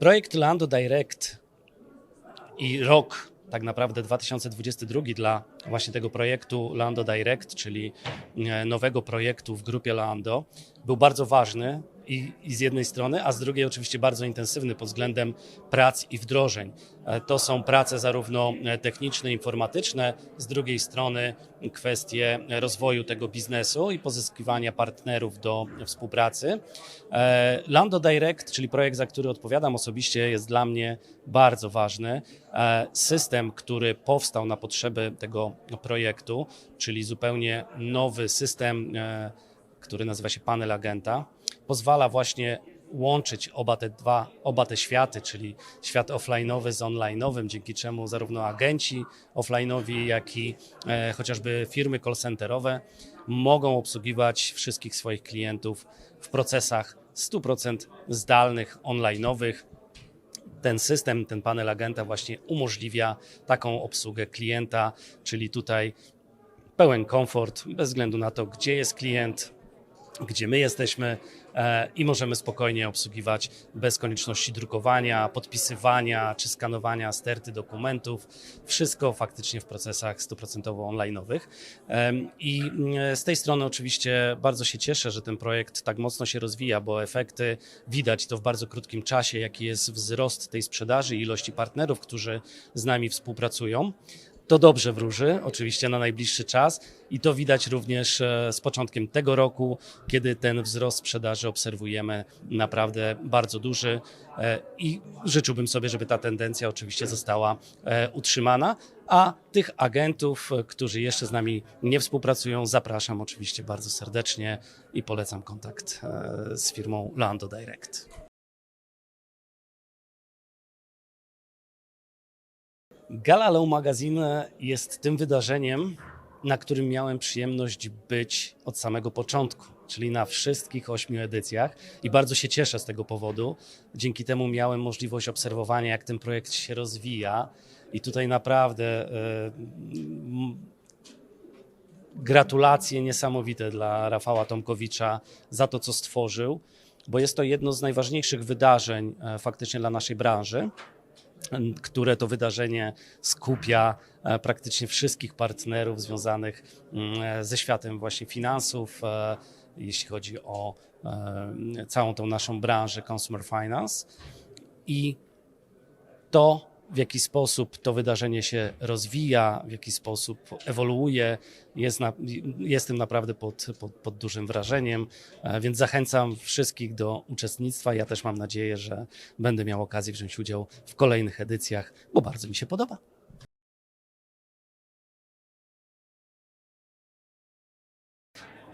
Projekt Lando Direct i rok tak naprawdę 2022 dla właśnie tego projektu Lando Direct, czyli e, nowego projektu w grupie Lando, był bardzo ważny i, i z jednej strony, a z drugiej oczywiście bardzo intensywny pod względem prac i wdrożeń. E, To są prace zarówno e, techniczne, informatyczne, z drugiej strony kwestie rozwoju tego biznesu i pozyskiwania partnerów do współpracy. E, Lando Direct, czyli projekt, za który odpowiadam osobiście, jest dla mnie bardzo ważny. System, który powstał na potrzeby tego projektu, czyli zupełnie nowy system, który nazywa się Panel Agenta, pozwala właśnie łączyć oba te dwa, oba te światy, czyli świat offline'owy z online'owym, dzięki czemu zarówno agenci offline'owi, jak i e, chociażby firmy call centerowe mogą obsługiwać wszystkich swoich klientów w procesach 100% zdalnych, online'owych. Ten system, ten panel agenta właśnie umożliwia taką obsługę klienta, czyli tutaj pełen komfort bez względu na to, gdzie jest klient, gdzie my jesteśmy e, i możemy spokojnie obsługiwać bez konieczności drukowania, podpisywania czy skanowania sterty dokumentów. Wszystko faktycznie w procesach 100% online'owych. I mm, z tej strony oczywiście bardzo się cieszę, że ten projekt tak mocno się rozwija, bo efekty widać to w bardzo krótkim czasie, jaki jest wzrost tej sprzedaży i ilości partnerów, którzy z nami współpracują. To dobrze wróży, oczywiście na najbliższy czas i to widać również e, z początkiem tego roku, kiedy ten wzrost sprzedaży obserwujemy naprawdę bardzo duży e, i życzyłbym sobie, żeby ta tendencja oczywiście została e, utrzymana, a tych agentów, którzy jeszcze z nami nie współpracują, zapraszam oczywiście bardzo serdecznie i polecam kontakt z firmą Lando Direct. Gala Low Magazine jest tym wydarzeniem, na którym miałem przyjemność być od samego początku, czyli na wszystkich ośmiu edycjach. I bardzo się cieszę z tego powodu. Dzięki temu miałem możliwość obserwowania, jak ten projekt się rozwija. I tutaj naprawdę e, gratulacje niesamowite dla Rafała Tomkowicza za to, co stworzył, bo jest to jedno z najważniejszych wydarzeń e, faktycznie dla naszej branży które to wydarzenie skupia e, praktycznie wszystkich partnerów związanych mm, ze światem właśnie finansów, e, jeśli chodzi o e, całą tą naszą branżę Consumer Finance. I to, w jaki sposób to wydarzenie się rozwija, w jaki sposób ewoluuje, jest na, jestem naprawdę pod, pod, pod dużym wrażeniem, e, więc zachęcam wszystkich do uczestnictwa. Ja też mam nadzieję, że będę miał okazję wziąć udział w kolejnych edycjach, bo bardzo mi się podoba.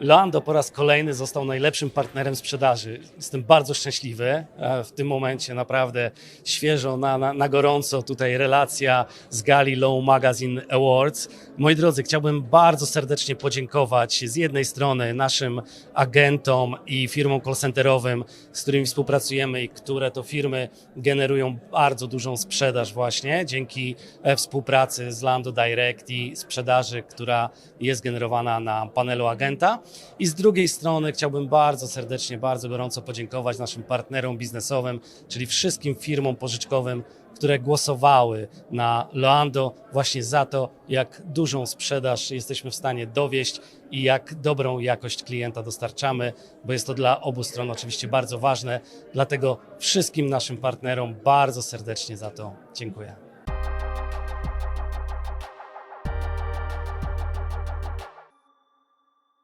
Lando po raz kolejny został najlepszym partnerem sprzedaży. Jestem bardzo szczęśliwy. E, W tym momencie naprawdę świeżo, na, na, na gorąco tutaj relacja z Gali Low Magazine Awards. Moi drodzy, chciałbym bardzo serdecznie podziękować z jednej strony naszym agentom i firmom call centerowym, z którymi współpracujemy i które to firmy generują bardzo dużą sprzedaż właśnie dzięki e, współpracy z Lando Direct i sprzedaży, która jest generowana na panelu agenta. I z drugiej strony chciałbym bardzo serdecznie, bardzo gorąco podziękować naszym partnerom biznesowym, czyli wszystkim firmom pożyczkowym, które głosowały na Loando właśnie za to, jak dużą sprzedaż jesteśmy w stanie dowieść i jak dobrą jakość klienta dostarczamy, bo jest to dla obu stron oczywiście bardzo ważne. Dlatego wszystkim naszym partnerom bardzo serdecznie za to dziękuję.